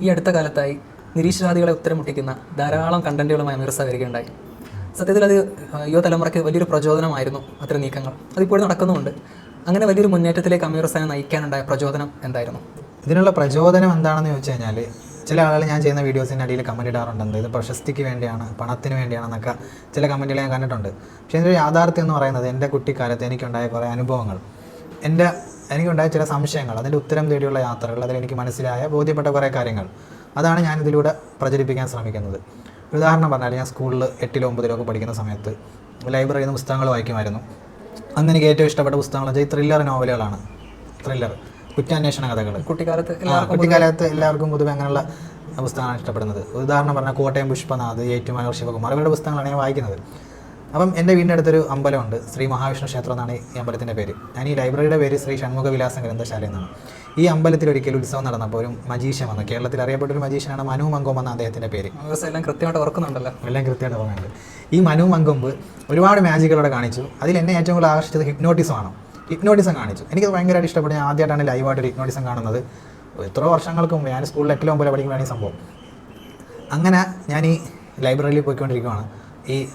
ഈ അടുത്ത കാലത്തായി നിരീശ്വരവാദികളെ ഉത്തരം മുട്ടിക്കുന്ന ധാരാളം കണ്ടന്റുകളുമായി മിർസ വരികയുണ്ടായി. സത്യത്തിൽ അത് യുവതലമുറയ്ക്ക് വലിയൊരു പ്രചോദനമായിരുന്നു അത്തരം നീക്കങ്ങൾ. അതിപ്പോഴും നടക്കുന്നുമുണ്ട്. അങ്ങനെ വലിയൊരു മുന്നേറ്റത്തിലേക്ക് അമീർസനെ നയിക്കാനുണ്ടായ പ്രചോദനം എന്തായിരുന്നു? ഇതിനുള്ള പ്രചോദനം എന്താണെന്ന് ചോദിച്ചു കഴിഞ്ഞാൽ ചില ആളുകൾ ഞാൻ ചെയ്യുന്ന വീഡിയോസിന്റെ അടിയിൽ കമന്റ് ഇടാറുണ്ട്. ഇത് പ്രശസ്തിക്ക് വേണ്ടിയാണ് പണത്തിന് വേണ്ടിയാണെന്നൊക്കെ ചില കമന്റുകൾ ഞാൻ കണ്ടിട്ടുണ്ട്. പക്ഷേ ഇതിന്റെ യാഥാർത്ഥ്യം എന്ന് പറയുന്നത് എന്റെ കുട്ടിക്കാലത്ത് എനിക്കുണ്ടായ കുറേ അനുഭവങ്ങൾ. എന്റെ എനിക്കുണ്ടായ ചില സംശയങ്ങൾ അതിന്റെ ഉത്തരം തേടിയുള്ള യാത്രകൾ അതിലെനിക്ക് മനസ്സിലായ ബോധ്യപ്പെട്ട കുറേ കാര്യങ്ങൾ. അതാണ് ഞാൻ ഇതിലൂടെ പ്രചരിപ്പിക്കാൻ ശ്രമിക്കുന്നത്. ഉദാഹരണം പറഞ്ഞാൽ ഞാൻ സ്കൂളിൽ എട്ടിലോ ഒമ്പതിലോ ഒക്കെ പഠിക്കുന്ന സമയത്ത് ലൈബ്രറിയിൽ നിന്ന് പുസ്തകങ്ങൾ വായിക്കുമായിരുന്നു. അന്ന് എനിക്ക് ഏറ്റവും ഇഷ്ടപ്പെട്ട പുസ്തകങ്ങൾ വെച്ചാൽ ഈ ത്രില്ലർ നോവലുകളാണ്. ത്രില്ലർ കുറ്റാന്വേഷണ കഥകൾ കുട്ടിക്കാലത്ത് കുട്ടിക്കാലത്ത് എല്ലാവർക്കും പൊതുവെ അങ്ങനെയുള്ള പുസ്തകങ്ങളാണ് ഇഷ്ടപ്പെടുന്നത്. ഉദാഹരണം പറഞ്ഞാൽ കോട്ടയം പുഷ്പനാഥ് ഏറ്റുമാനൂർ ശിവകുമാർ ഇവരുടെ പുസ്തകങ്ങളാണ് ഞാൻ വായിക്കുന്നത്. അപ്പം എന്റെ വീടിന്റെ അടുത്തൊരു അമ്പലമുണ്ട്. ശ്രീ മഹാവിഷ്ണു ക്ഷേത്രം എന്നാണ് ഈ അമ്പലത്തിന്റെ പേര്. ഞാൻ ഈ ലൈബ്രറിയുടെ പേര് ശ്രീ ഷൺമുഖ വിലാസം ഗ്രന്ഥശാല എന്നാണ് ഈ അമ്പലത്തിൽ ഒരിക്കൽ ഉത്സവം നടന്നപ്പോൾ ഒരു മജീഷ്യൻ വന്നു. കേരളത്തിൽ അറിയപ്പെട്ട ഒരു മജീഷ്യനാണ് മനു മങ്കോം എന്ന അദ്ദേഹത്തിന്റെ പേര്. എല്ലാം കൃത്യമായിട്ട് ഓർക്കുന്നുണ്ടല്ലോ. എല്ലാം കൃത്യമായിട്ട് ഓർക്കുന്നുണ്ട്. ഈ മനു മങ്കൊമ്പ് ഒരുപാട് മാജിക്കുകളോടെ കാണിച്ചു. അതിൽ എന്നെ ഏറ്റവും കൂടുതൽ ആകർഷിച്ചത് ഹിപ്നോട്ടിസം ആണ്. ഹിപ്നോട്ടിസം കാണിച്ചു. എനിക്കത് ഭയങ്കരമായിട്ട് ഇഷ്ടപ്പെട്ടു. ഞാൻ ആദ്യമായിട്ടാണ് ലൈവായിട്ട് ഒരു ഹിപ്നോട്ടിസം കാണുന്നത്. എത്ര വർഷങ്ങൾക്ക് മുമ്പ് ഞാൻ സ്കൂളിൽ എട്ടിലോ പോലെ പഠിക്കുമ്പോഴാണ് ഈ സംഭവം. അങ്ങനെ ഞാൻ ഈ ലൈബ്രറിയിൽ പോയിക്കൊണ്ടിരിക്കുകയാണ് ഈ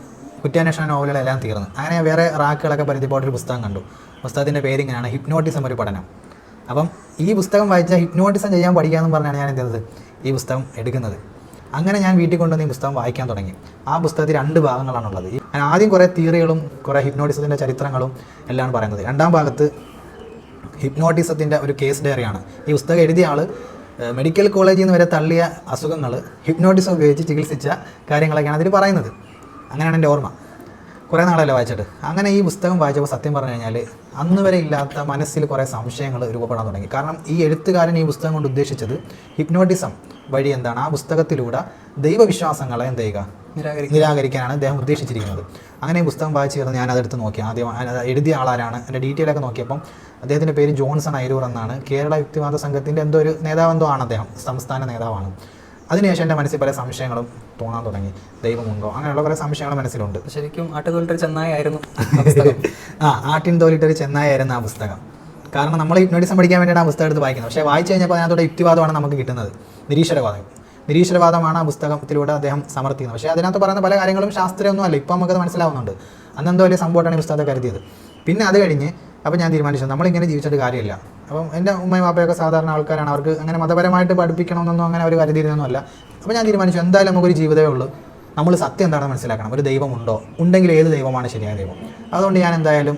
കുറ്റാന്വേഷണ നോവലുകളെല്ലാം തീർന്നു. അങ്ങനെ വേറെ റാക്കുകളൊക്കെ പരിധിപ്പോട്ട് ഒരു പുസ്തകം കണ്ടു. പുസ്തകത്തിന്റെ പേര് ഇങ്ങനെയാണ് ഹിപ്നോട്ടിസം ഒരു പഠനം. അപ്പം ഈ പുസ്തകം വായിച്ചാൽ ഹിപ്നോട്ടിസം ചെയ്യാൻ പഠിക്കാമെന്ന് പറഞ്ഞാണ് ഞാൻ എന്ത് ഈ പുസ്തകം എടുക്കുന്നത്. അങ്ങനെ ഞാൻ വീട്ടിൽ കൊണ്ടുവന്ന് ഈ പുസ്തകം വായിക്കാൻ തുടങ്ങി. ആ പുസ്തകത്തിൽ രണ്ട് ഭാഗങ്ങളാണുള്ളത്. ഞാൻ ആദ്യം കുറേ തിയറികളും കുറേ ഹിപ്നോട്ടിസത്തിന്റെ ചരിത്രങ്ങളും എല്ലാം പറയുന്നത്. രണ്ടാം ഭാഗത്ത് ഹിപ്നോട്ടിസത്തിന്റെ ഒരു കേസ് ഡയറിയാണ്. ഈ പുസ്തകം എഴുതിയ ആൾ മെഡിക്കൽ കോളേജിൽ നിന്ന് വരെ തള്ളിയ അസുഖങ്ങൾ ഹിപ്നോട്ടിസം ഉപയോഗിച്ച് ചികിത്സിച്ച കാര്യങ്ങളൊക്കെയാണ് അതിൽ പറയുന്നത്. അങ്ങനെയാണ് എന്റെ ഓർമ്മ. കുറേ നാളല്ലേ വായിച്ചിട്ട്. അങ്ങനെ ഈ പുസ്തകം വായിച്ചപ്പോൾ സത്യം പറഞ്ഞു കഴിഞ്ഞാൽ അന്ന് വരെ ഇല്ലാത്ത മനസ്സിൽ കുറേ സംശയങ്ങൾ രൂപപ്പെടാൻ തുടങ്ങി. കാരണം ഈ എഴുത്തുകാരൻ ഈ പുസ്തകം കൊണ്ട് ഉദ്ദേശിച്ചത് ഹിപ്നോട്ടിസം വഴി എന്താണ്? ആ പുസ്തകത്തിലൂടെ ദൈവവിശ്വാസങ്ങളെ എന്ത് ചെയ്യുക? നിരാകരി നിരാകരിക്കാനാണ് അദ്ദേഹം ഉദ്ദേശിച്ചിരിക്കുന്നത്. അങ്ങനെ ഈ പുസ്തകം വായിച്ചു ചേർന്ന് ഞാൻ അതെടുത്ത് നോക്കി. ആദ്യം എഴുതിയ ആളാരാണ്. എന്റെ ഡീറ്റെയിൽ ഒക്കെ നോക്കിയപ്പം അദ്ദേഹത്തിന്റെ പേര് ജോൺസൺ അയരൂർ എന്നാണ് കേരള യുക്തിവാദ സംഘത്തിന്റെ എന്തോ ഒരു നേതാവെന്തോ ആണ് അദ്ദേഹം. സംസ്ഥാന നേതാവാണ്. അതിനുശേഷം എന്റെ മനസ്സിൽ പല സംശയങ്ങളും തോന്നാൻ തുടങ്ങി. ദൈവമുണ്ടോ? അങ്ങനെയുള്ള പല സംശയങ്ങൾ മനസ്സിലുണ്ട്. ശരിക്കും ആട്ടുതോലിട്ടൊരു ചെന്നായായിരുന്നു ആ ആ ആട്ടിൻ തോലിട്ടൊരു ചെന്നായായിരുന്നു ആ പുസ്തകം. കാരണം നമ്മൾ ഹിപ്നോട്ടിസം പഠിക്കാൻ വേണ്ടിയാണ് ആ പുസ്തകം എടുത്ത് വായിക്കുന്നത്. പക്ഷേ വായിച്ചു കഴിഞ്ഞപ്പോൾ അതിനകത്തോടെ യുക്തിവാദമാണ് നമുക്ക് കിട്ടുന്നത്. നിരീശ്വരവാദം. നിരീശ്വരവാദമാണ് ആ പുസ്തകത്തിലൂടെ അദ്ദേഹം സമർത്ഥിക്കുന്നത്. പക്ഷേ അതിനകത്ത് പറയുന്ന പല കാര്യങ്ങളും ശാസ്ത്രീയമൊന്നും അല്ല. ഇപ്പോൾ നമുക്കത് മനസ്സിലാവുന്നുണ്ട്. അന്നെന്തോ വലിയ സംഭവമാണ് ഈ പുസ്തകത്തെ കരുതിയത്. പിന്നെ അത് കഴിഞ്ഞ് അപ്പോൾ ഞാൻ തീരുമാനിച്ചു. നമ്മളിങ്ങനെ ജീവിച്ചിട്ട് കാര്യമില്ല. അപ്പം എന്റെ ഉമ്മയും പാപ്പയൊക്കെ സാധാരണ ആൾക്കാരാണ്. അവർക്ക് അങ്ങനെ മതപരമായിട്ട് പഠിപ്പിക്കണമെന്നൊന്നും അങ്ങനെ അവർ കരുതിയിരുന്നൊന്നുമല്ല. അപ്പോൾ ഞാൻ തീരുമാനിച്ചു എന്തായാലും നമുക്കൊരു ജീവിതമേ ഉള്ളൂ. നമ്മൾ സത്യം എന്താണെന്ന് മനസ്സിലാക്കണം. ഒരു ദൈവമുണ്ടോ? ഉണ്ടെങ്കിൽ ഏത് ദൈവമാണ് ശരിയായ ദൈവം? അതുകൊണ്ട് ഞാൻ എന്തായാലും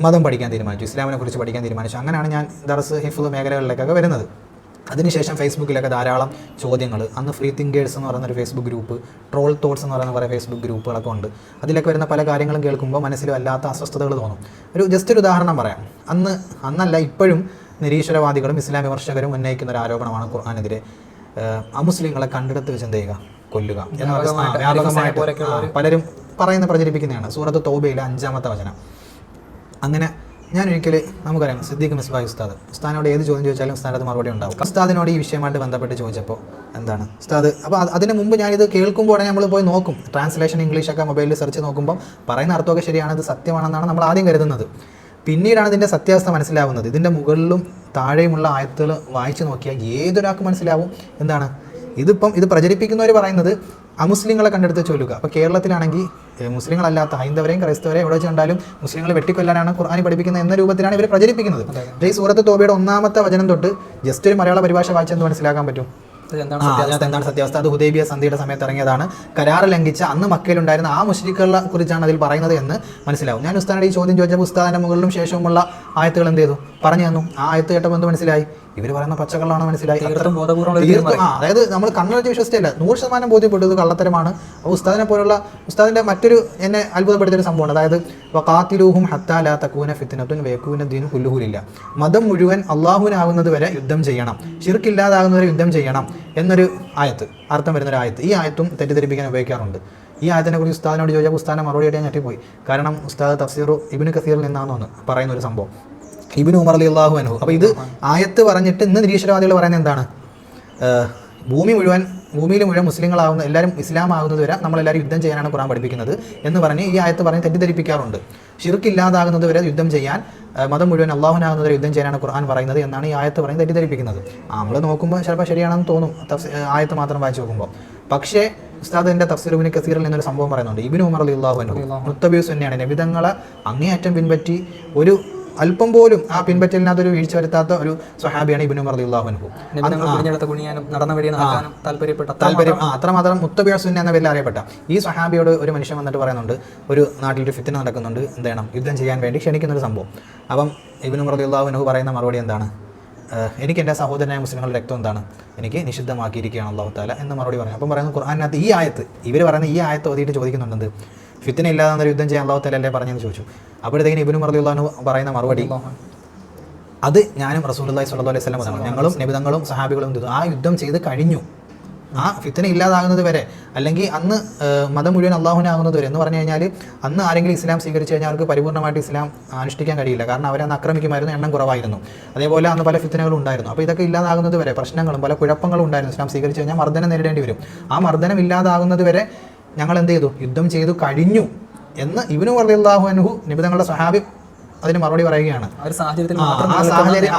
മതം പഠിക്കാൻ തീരുമാനിച്ചു ഇസ്ലാമിനെ കുറിച്ച് പഠിക്കാൻ തീരുമാനിച്ചു. അങ്ങനെയാണ് ഞാൻ ദർസ് ഹിഫ് മേഖലകളിലേക്കൊക്കെ വരുന്നത്. അതിനുശേഷം ഫേസ്ബുക്കിലൊക്കെ ധാരാളം ചോദ്യങ്ങൾ. അന്ന് ഫ്രീ തിങ്കേഴ്സ് എന്ന് പറയുന്ന ഒരു ഫേസ്ബുക്ക് ഗ്രൂപ്പ് ട്രോൾ തോട്ട്സ് എന്ന് പറയുന്ന കുറേ ഫേസ്ബുക്ക് ഗ്രൂപ്പുകളൊക്കെ ഉണ്ട്. അതിലൊക്കെ വരുന്ന പല കാര്യങ്ങളും കേൾക്കുമ്പോൾ മനസ്സിൽ വല്ലാത്ത അസ്വസ്ഥതകൾ തോന്നും. ഒരു ജസ്റ്റ് ഒരു ഉദാഹരണം പറയാം. അന്ന് അന്നല്ല ഇപ്പോഴും നിരീശ്വരവാദികളും ഇസ്ലാം വിമർശകരും ഉന്നയിക്കുന്ന ഒരു ആരോപണമാണ് ഖുർആാനെതിരെ. അമുസ്ലിങ്ങളെ കണ്ടെടുത്ത് വെച്ച് എന്ത് ചെയ്യുക കൊല്ലുക എന്ന് വ്യാപകമായിട്ട് പലരും പറയുന്ന പ്രചരിപ്പിക്കുന്നതാണ്. സൂറത്ത് തോബയിലെ അഞ്ചാമത്തെ വചനം. അങ്ങനെ ഞാൻ ഒരിക്കൽ നമുക്കറിയാം സിദ്ദീഖ് മിസ്ബായ് ഉസ്താദ്. ഉസ്താദിനോട് ഏത് ചോദ്യം ചോദിച്ചാലും ഉസ്താദിനത് മറുപടി ഉണ്ടാവും. ഉസ്താദിനോട് ഈ വിഷയമായിട്ട് ബന്ധപ്പെട്ട് ചോദിച്ചപ്പോൾ എന്താണ്? ഉസ്താദ് അപ്പോൾ അത് അതിന് മുമ്പ് ഞാനിത് കേൾക്കുമ്പോൾ നമ്മൾ പോയി നോക്കും. ട്രാൻസ്ലേഷൻ ഇംഗ്ലീഷൊക്കെ മൊബൈലിൽ സെർച്ച് നോക്കുമ്പോൾ പറയുന്ന അർത്ഥമൊക്കെ ശരിയാണ് ഇത് സത്യമാണെന്നാണ് നമ്മൾ ആദ്യം കരുതുന്നത്. പിന്നീടാണ് ഇതിന്റെ സത്യാവസ്ഥ മനസ്സിലാവുന്നത്. ഇതിന്റെ മുകളിലും താഴെയുമുള്ള ആയത്തുകൾ വായിച്ചു നോക്കിയാൽ ഏതൊരാൾക്ക് മനസ്സിലാവും എന്താണ്? ഇതിപ്പം ഇത് പ്രചരിപ്പിക്കുന്നവർ പറയുന്നത് അമുസ്ലിങ്ങളെ കണ്ടെടുത്ത് ചൊല്ലുക. അപ്പോൾ കേരളത്തിലാണെങ്കിൽ മുസ്ലിങ്ങളല്ലാത്ത ഹൈന്ദവരെയും ക്രൈസ്തവരെയും എവിടെ വെച്ച് കണ്ടാലും മുസ്ലിങ്ങളെ വെട്ടിക്കൊല്ലാനാണ് ഖുർആാനി പഠിപ്പിക്കുന്നത് എന്ന രൂപത്തിലാണ് ഇവർ പ്രചരിപ്പിക്കുന്നത്. പക്ഷേ ഈ സൂറത്ത് തോബയുടെ ഒന്നാമത്തെ വചനം തൊട്ട് ജസ്റ്റ് ഒരു മലയാള പരിഭാഷ വായിച്ചെന്ന് മനസ്സിലാക്കാൻ പറ്റും? എന്താണ് ആ, അതിനകത്ത് എന്താണ് സത്യാവസ്ഥ? അത് ഹുദൈബിയ സന്ധിയുടെ സമയത്ത് ഇറങ്ങിയതാണ്. കരാർ ലംഘിച്ച അന്ന് മക്കയിലുണ്ടായിരുന്ന ആ മുസ്ലിക്കുകളെ കുറിച്ചാണ് അതിൽ പറയുന്നത് എന്ന് മനസ്സിലാവും. ഞാൻ ഉസ്താനോട് ഈ ചോദ്യം ചോദിച്ചപ്പോൾ ഉസ്താദിന്റെ മുകളിലും ശേഷവുമുള്ള ആയത്തുകൾ എന്ത് ചെയ്തു? പറഞ്ഞു തന്നു. ആ ആയത്ത് കേട്ടപ്പോൾ എന്ത് മനസ്സിലായി? ഇവർ പറയുന്ന പച്ചക്കള്ളാണ് മനസ്സിലായി. തീർത്തും ആ അതായത് നമ്മൾ കണ്ണടച്ച് വിശ്വസിച്ചില്ല നൂറ് ശതമാനം ബോധ്യപ്പെട്ടത് കള്ളത്തരമാണ്. ഉസ്താദിനെ പോലുള്ള ഉസ്താദിന്റെ മറ്റൊരു എന്നെ അത്ഭുതപ്പെടുത്തിയൊരു സംഭവമാണ് അതായത് വഖാത്തിലൂഹും ഹത്താല തക്കൂന ഫിത്തിനത്തുൻ വേക്കൂന ദീൻ കുല്ലുഹുലില്ല മതം മുഴുവൻ അള്ളാഹുവിനാകുന്നത് വരെ യുദ്ധം ചെയ്യണം. ഷിർക്കില്ലാതാകുന്നവരെ യുദ്ധം ചെയ്യണം എന്നൊരു ആയത്ത് അർത്ഥം വരുന്നൊരു ആയത്ത്. ഈ ആയത്തും തെറ്റിദ്ധരിപ്പിക്കാൻ ഉപയോഗിക്കാറുണ്ട്. ഈ ആയത്തിനെ കുറിച്ച് ഉസ്താദിനോട് ചോദിച്ചാൽ ഉസ്താദിനെ മറുപടി ആയിട്ട് ഞാൻ ഞെട്ടിപ്പോയി. കാരണം ഉസ്താദ് തഫ്സീറു ഇബിന് കസീറിൽ നിന്നാണെന്ന് പറയുന്ന ഒരു സംഭവം. ഇബിന് ഉമർ അലി അള്ളാഹു അനുഹു അപ്പോൾ ഇത് ആയത്ത് പറഞ്ഞിട്ട് ഇന്ന് നിരീശ്വരവാദികൾ പറയുന്നത് എന്താണ്? ഭൂമി മുഴുവൻ ഭൂമിയിൽ മുഴുവൻ മുസ്ലിങ്ങളാവുന്ന എല്ലാവരും ഇസ്ലാം ആകുന്നത് വരെ നമ്മളെല്ലാവരും യുദ്ധം ചെയ്യാനാണ് ഖുറാൻ പഠിപ്പിക്കുന്നത് എന്ന് പറഞ്ഞ് ഈ ആയത്ത് പറഞ്ഞ് തെറ്റിദ്ധരിപ്പിക്കാറുണ്ട്. ഷിർക്ക് ഇല്ലാതാകുന്നത് വരെ യുദ്ധം ചെയ്യാൻ മതം മുഴുവൻ അള്ളാഹുനാകുന്നത് വരെ യുദ്ധം ചെയ്യാനാണ് ഖുർആൻ പറയുന്നത് എന്നാണ് ഈ ആയത്ത് പറഞ്ഞ് തെറ്റിദ്ധരിപ്പിക്കുന്നത്. നമ്മൾ നോക്കുമ്പോൾ ചിലപ്പോൾ ശരിയാണെന്ന് തോന്നും ആയത്ത് മാത്രം വായിച്ച് നോക്കുമ്പോൾ പക്ഷേ ഉസ്താദ് ഉസ്താദിന്റെ തഫ്സീറുബിന് കസീറിൽ എന്നൊരു സംഭവം പറയുന്നുണ്ട്. ഇബിൻ ഉമർ അലി അള്ളാഹു അനു മുത്തബീസ് തന്നെയാണ് നബിതങ്ങളെ അങ്ങേയറ്റം പിൻപറ്റി ഒരു അല്പം പോലും ആ പിൻപറ്റലിനകത്ത് ഒരു വീഴ്ച വരുത്താത്ത ഒരു സ്വഹാബിയാണ് ഇബിനു നടക്കാനും താല്പര്യം അത്രമാത്രം മുത്തബിയ സുന്ന എന്ന പേരിൽ അറിയപ്പെട്ട. ഈ സ്വഹാബിയോട് ഒരു മനുഷ്യൻ വന്നിട്ട് പറയുന്നുണ്ട് ഒരു നാട്ടിൽ ഒരു ഫിത്തിന നടക്കുന്നുണ്ട് എന്ത് ചെയ്യണം? യുദ്ധം ചെയ്യാൻ വേണ്ടി ക്ഷണിക്കുന്ന ഒരു സംഭവം. അപ്പം ഇബിനു മറുദിള്ളാഹുനു പറയുന്ന മറുപടി എന്താണ്? എനിക്ക് എന്റെ സഹോദരനായ മുസ്ലിങ്ങളുടെ രക്തം എന്താണ്? എനിക്ക് നിഷിദ്ധമാക്കിയിരിക്കുകയാണ് അള്ളാഹു താല എന്ന് മറുപടി പറഞ്ഞു. അപ്പം പറയുന്നത് ഖുർആാനകത്ത് ഈ ആയത്ത് ഇവർ പറയുന്ന ഈ ആയത്ത് ഓതിയിട്ട് ചോദിക്കുന്നുണ്ട് ഫിത്തിന ഇല്ലാതെ എന്നൊരു യുദ്ധം ചെയ്യാൻ അല്ലേ പറഞ്ഞെന്ന് ചോദിച്ചു. അപ്പോഴത്തേക്കിന് ഇബിനും മറുദിള്ളാഹു പറയുന്ന മറുപടി അത് ഞാനും റസൂലുള്ളാഹി സ്വല്ലല്ലാഹു അലൈഹി വസല്ലം പറഞ്ഞു ഞങ്ങളും നിബിതങ്ങളും സഹാബികളും ആ യുദ്ധം ചെയ്ത് കഴിഞ്ഞു. ആ ഫിത്തന ഇല്ലാതാകുന്നത് വരെ അല്ലെങ്കിൽ അന്ന് മതം മുഴുവൻ അള്ളാഹുനാകുന്നത് വരെ എന്ന് പറഞ്ഞു കഴിഞ്ഞാൽ അന്ന് ആരെങ്കിലും ഇസ്ലാം സ്വീകരിച്ചു കഴിഞ്ഞാൽ അവർക്ക് പരിപൂർണമായിട്ട് ഇസ്ലാം അനുഷ്ഠിക്കാൻ കഴിയില്ല. കാരണം അവരെ അന്ന് ആക്രമിക്കുമായിരുന്നു എണ്ണം കുറവായിരുന്നു. അതേപോലെ അന്ന് പല ഫിത്തനകളും ഉണ്ടായിരുന്നു. അപ്പോൾ ഇതൊക്കെ ഇല്ലാതാകുന്നത് വരെ പ്രശ്നങ്ങളും പല കുഴപ്പങ്ങളും ഉണ്ടായിരുന്നു. ഇസ്ലാം സ്വീകരിച്ചു കഴിഞ്ഞാൽ മർദ്ദനം നേരിടേണ്ടി വരും. ആ മർദ്ദനം ഇല്ലാതാകുന്നത് വരെ ഞങ്ങൾ എന്ത് ചെയ്തു യുദ്ധം ചെയ്തു കഴിഞ്ഞു എന്ന് ഇവനു അള്ളാഹു അനുഹു നിബിതങ്ങളുടെ സഹാബി അതിന് മറുപടി പറയുകയാണ്. ആ ഒരു സാഹചര്യത്തിൽ ആ, സാഹചര്യം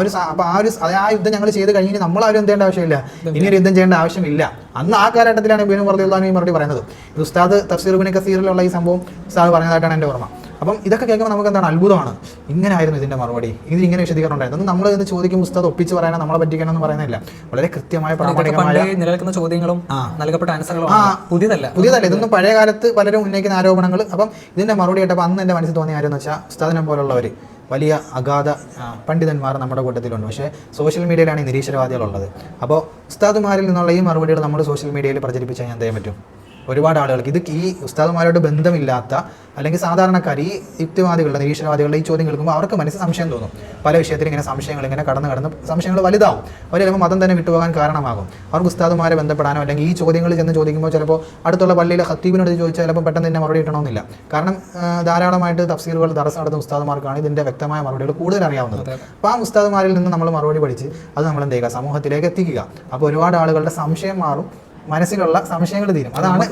ഒരു അപ്പൊ ആ ഒരു ആ യുദ്ധം ഞങ്ങൾ ചെയ്ത് കഴിഞ്ഞ് നമ്മൾ ആരും എന്ത് ചെയ്യേണ്ട ആവശ്യമില്ല. ഇനി ഒരു യുദ്ധം ചെയ്യേണ്ട ആവശ്യമില്ല. അന്ന് ആ കാലഘട്ടത്തിലാണ് ഇബിനു ഈ മറുപടി പറയുന്നത്. ഇത് ഉസ്താദ് തഫ്സീറുബിന് കസീറിലുള്ള ഈ സംഭവം ഉസ്താദ് പറഞ്ഞതായിട്ടാണ് എന്റെ ഓർമ്മ. അപ്പം ഇതൊക്കെ കേൾക്കുമ്പോൾ നമുക്ക് എന്താണ് അത്ഭുതമാണ്. ഇങ്ങനെ ആയിരുന്നു ഇതിന്റെ മറുപടി. ഇത് ഇങ്ങനെ വിശദീകരണം ഉണ്ടായിരുന്നു നമ്മൾ ഇത് ചോദിക്കും പുസ്തകം ഒപ്പിച്ച് പറയാനോ? നമ്മളെ പറ്റിക്കണം? എന്ന് പറയുന്നില്ല. വളരെ കൃത്യമായ പ്രാമാണികമായ നിലനിൽക്കുന്ന ചോദ്യങ്ങളും നൽകപ്പെട്ട ആൻസറുകളും പുതിയതല്ല. പുതിയതല്ല. ഇതൊന്നും പഴയ കാലത്ത് പലരും ഉന്നയിക്കുന്ന ആരോപണങ്ങൾ. അപ്പം ഇതിന്റെ മറുപടി കേട്ടപ്പോൾ അന്ന് എന്റെ മനസ്സിൽ തോന്നിയ ആരെന്ന് വെച്ചാൽ ഉസ്താദിനെ പോലുള്ളവർ വലിയ അഗാധ പണ്ഡിതന്മാർ നമ്മുടെ കൂട്ടത്തിലുണ്ട്. പക്ഷേ സോഷ്യൽ മീഡിയയിലാണ് ഈ നിരീശ്വരവാദികളുള്ളത് അപ്പോൾ ഉസ്താദുമാരിൽ നിന്നുള്ള ഈ മറുപടികൾ നമ്മൾ സോഷ്യൽ മീഡിയയിൽ പ്രചരിപ്പിച്ചാൽ ഞാൻ ചെയ്യാൻ പറ്റും? ഒരുപാട് ആളുകൾക്ക്. ഇത് ഈ ഉസ്താദുമാരോട് ബന്ധമില്ലാത്ത അല്ലെങ്കിൽ സാധാരണക്കാർ ഈ യുക്തിവാദികളുടെ നിരീശ്വരവാദികളുടെ ഈ ചോദ്യം കേൾക്കുമ്പോൾ അവർക്ക് മനസ്സിൽ സംശയം തോന്നും. പല വിഷയത്തിൽ ഇങ്ങനെ സംശയങ്ങൾ ഇങ്ങനെ കടന്നു കടന്ന് സംശയങ്ങൾ വലുതാവും. അവർ ചിലപ്പോൾ മതം തന്നെ വിട്ടുപോകാൻ കാരണമാകും. അവർക്ക് ഉസ്താദുമാരെ ബന്ധപ്പെടാനോ അല്ലെങ്കിൽ ഈ ചോദ്യങ്ങൾ ചെന്ന് ചോദിക്കുമ്പോൾ ചിലപ്പോൾ അടുത്തുള്ള പള്ളിയിലെ ഹത്തീബിനോട് ചോദിച്ചാൽ ചിലപ്പോൾ പെട്ടെന്ന് തന്നെ മറുപടി കിട്ടണമെന്നില്ല. കാരണം ധാരാളമായിട്ട് തഫ്സീലുകൾ തടസ്സം നടത്തുന്ന ഉസ്താദുമാർക്കാണ് ഇതിന്റെ വ്യക്തമായ മറുപടികൾ കൂടുതൽ അറിയാവുന്നത്. അപ്പോൾ ആ ഉസ്താദുമാരിൽ നിന്ന് നമ്മൾ മറുപടി പഠിച്ച് അത് നമ്മൾ എന്ത് ചെയ്യുക? സമൂഹത്തിലേക്ക് എത്തിക്കുക. അപ്പോൾ ഒരുപാട് ആളുകളുടെ സംശയം മാറും. മനസ്സിലുള്ള സംശയങ്ങൾ തീരും. അതാണ്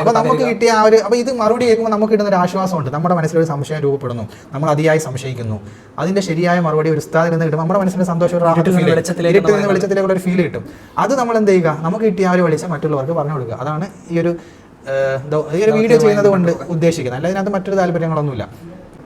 അപ്പൊ നമുക്ക് കിട്ടിയ ആ ഒരു അപ്പൊ ഇത് മറുപടി കേൾക്കുമ്പോൾ നമുക്ക് കിട്ടുന്ന ഒരു ആശ്വാസമുണ്ട്. നമ്മുടെ മനസ്സിലൊരു സംശയം രൂപപ്പെടുന്നു. നമ്മൾ അതിയായി സംശയിക്കുന്നു. അതിന്റെ ശരിയായ മറുപടി ഒരു ഉസ്താദിൽ നിന്ന് കിട്ടും. നമ്മുടെ മനസ്സിന് സന്തോഷം വെളിച്ചത്തിലേക്കുള്ള ഒരു ഫീൽ കിട്ടും. അത് നമ്മൾ എന്ത് ചെയ്യുക? നമുക്ക് കിട്ടിയ ആ ഒരു വെളിച്ചം മറ്റുള്ളവർക്ക് പറഞ്ഞു കൊടുക്കുക. അതാണ് ഈ ഒരു ഈ ഒരു വീഡിയോ ചെയ്യുന്നത് കൊണ്ട് ഉദ്ദേശിക്കുന്നത്. അല്ല അതിനകത്ത് മറ്റൊരു താല്പര്യങ്ങളൊന്നുമില്ല.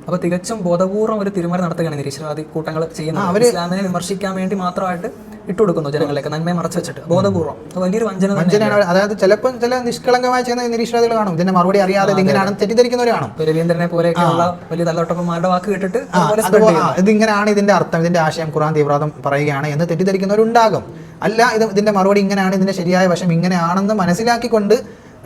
അപ്പൊ തികച്ചും ബോധപൂർവം ഒരു തിരുമറി നടത്തുകയാണ് നിരീശ്വരവാദി കൂട്ടങ്ങൾ ചെയ്യുന്നത്. ഇസ്ലാമിനെ വിമർശിക്കാൻ വേണ്ടി മാത്രമായിട്ട് ഇട്ടുകൊടുക്കുന്നു ജനങ്ങളിലേക്ക് നന്മയെ മറച്ചു വെച്ചിട്ട്. ബോധപൂർവം വലിയൊരു വഞ്ചന വഞ്ചനയാണ് അതായത് ചിലപ്പോൾ ചില നിഷ്കളങ്കമായി ചെയ്യുന്ന നിരീശ്വരതകൾ കാണും. ഇതിന്റെ മറുപടി അറിയാതെ ഇങ്ങനെയാണ് തെറ്റിദ്ധരിക്കുന്നവരാണ് രവീന്ദ്രനെ പോലെയൊക്കെയുള്ള വലിയ തലോട്ടപ്പന്മാരുടെ വാക്ക് കേട്ടിട്ട് ഇതിങ്ങനെയാണ് ഇതിന്റെ അർത്ഥം. ഇതിന്റെ ആശയം ഖുറാൻ തീവ്രവാദം പറയുകയാണ് എന്ന് തെറ്റിദ്ധരിക്കുന്നവരുണ്ടാകും. അല്ല ഇത് ഇതിന്റെ മറുപടി ഇങ്ങനെയാണ് ഇതിന്റെ ശരിയായ വശം ഇങ്ങനെയാണെന്ന് മനസ്സിലാക്കിക്കൊണ്ട്